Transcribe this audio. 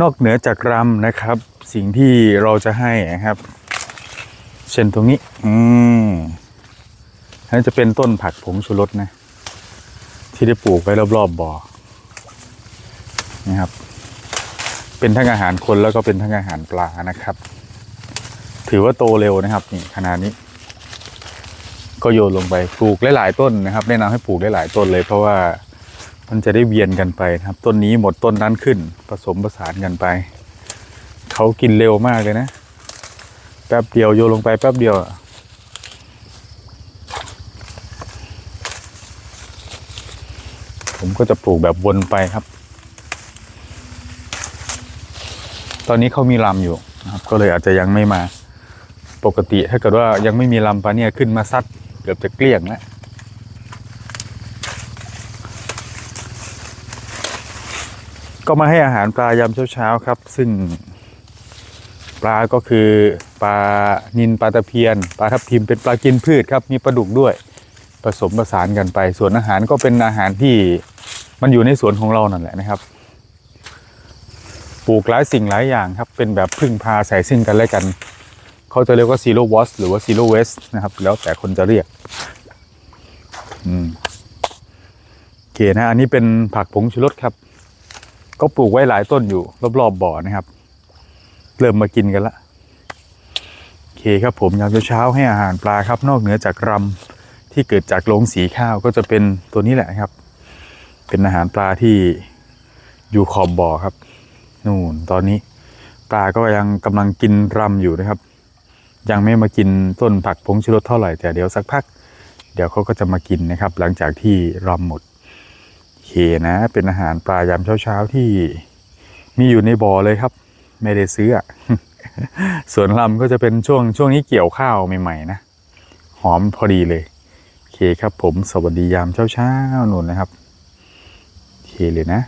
นอกเหนือจากรำนะครับ สิ่งที่เราจะให้นะครับ เช่นตรงนี้ อืมอันนี้จะเป็นต้นผักผงชูรสนะ ที่ได้ปลูกไว้รอบๆบบ่อนะครับ เป็นทั้งอาหารคนแล้วก็เป็นทั้งอาหารปลานะครับ ถือว่าโตเร็วนะครับนี่ขนาดนี้ ก็โยนลงไปปลูกหลายๆต้นนะครับ แนะนำให้ปลูกหลายๆต้นเลยเพราะว่า มันจะได้เวียนกันไปครับ ต้นนี้หมดต้นนั้นขึ้น ผสมผสานกันไป เขากินเร็วมากเลยนะ แป๊บเดียวโยนลงไปแป๊บเดียวผมก็จะปลูกแบบวนไปครับ ตอนนี้เขามีลำอยู่นะครับ ก็เลยอาจจะยังไม่มา ปกติถ้าเกิดว่ายังไม่มีลำปลาเนี่ยขึ้นมาซัดเกือบจะเกลี้ยงแล้ว ก็มาให้อาหารปลายามเช้าๆครับ ซึ่ง ปลาก็คือปลานินปลาตะเพียนปลาทับทิมเป็นปลากินพืชครับ มีปลาดุกด้วยผสมผสานกันไป ส่วนอาหารก็เป็นอาหารที่มันอยู่ในสวนของเรานั่นแหละนะครับ ปลูกหลายสิ่งหลายอย่างครับ เป็นแบบพึ่งพาใส่ซึ่งกันและกัน เขาจะเรียกว่า zero wash หรือว่า zero waste นะครับ แล้วแต่คนจะเรียก อืมโอเคนะ อันนี้เป็นผักผงชูรสครับ ก็ปลูกไว้หลายต้นอยู่ รอบๆบ่อนะครับ เริ่มมากินกันละโอเคครับผมยามเช้าให้อาหารปลาครับ นอกเหนือจากรำที่เกิดจากโรงสีข้าวก็จะเป็นตัวนี้แหละครับ เป็นอาหารปลาที่อยู่ขอบบ่อครับนู่นตอนนี้ปลาก็ยังกำลังกินรำอยู่นะครับ ยังไม่มากินต้นผักผงชูรสเท่าไหร่แต่เดี๋ยวสักพัก เดี๋ยวเขาก็จะมากินนะครับ หลังจากที่รำหมด เคนะ เป็นอาหารปลายามเช้าๆที่มีอยู่ในบ่อเลยครับ ไม่ได้ซื้ออะส่วนลำก็จะเป็นช่วงช่วงนี้เกี่ยวข้าวใหม่ๆนะ หอมพอดีเลยโอเคครับผมสวัสดียามเช้าๆนุ่นนะครับโอเคเลยนะ